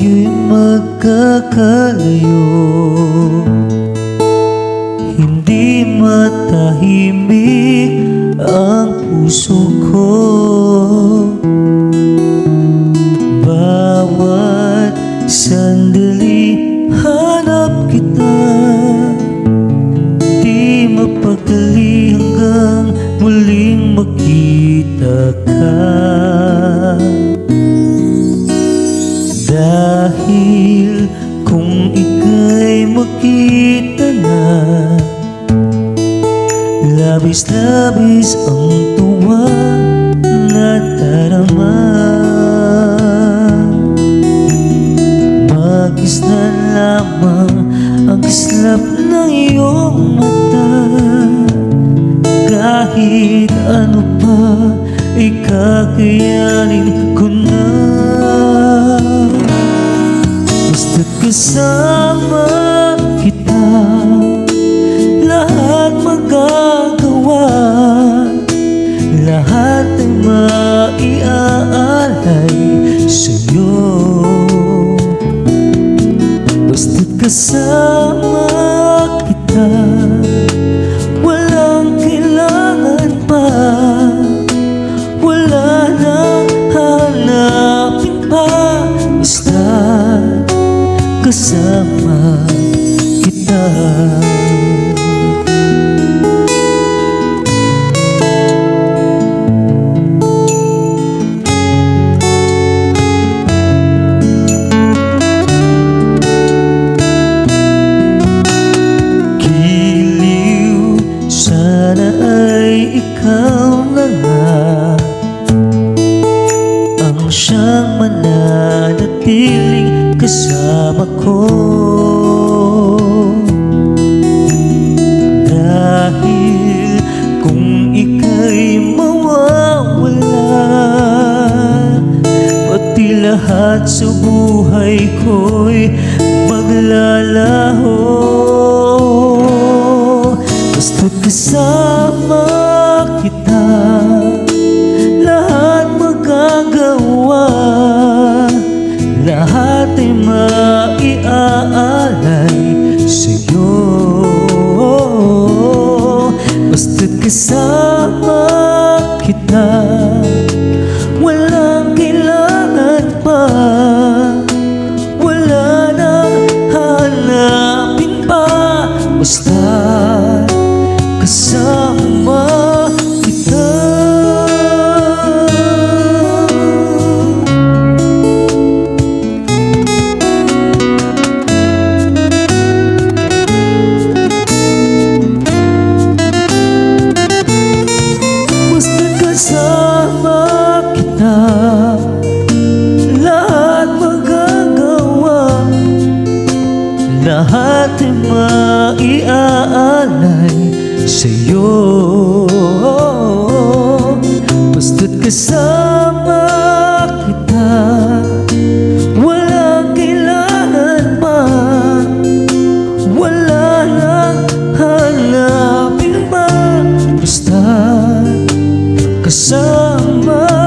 tayo'y magkakalayo. Hindi matahimik ang puso ko. Bawat sandali hanap kita. Di mapagdali hanggang muling makita ka. Labis-labis ang tuwa na darama Mag-isna lamang ang kislap ng iyong mata. Kahit ano pa ay kakayanin ko na. Basta't kasama kasama kita. Walang kailangan pa. Wala nang hanapin pa. Basta kasama kita kung ika'y mawawala. Pati lahat sa buhay ko'y maglalaho. Basta't kasama kasama kita. Walang kailangan pa. Wala nang hanapin pa. Basta sa'yo. Basta't kasama kita Walang kailangan pa. Wala nang hanapin pa. Basta't kasama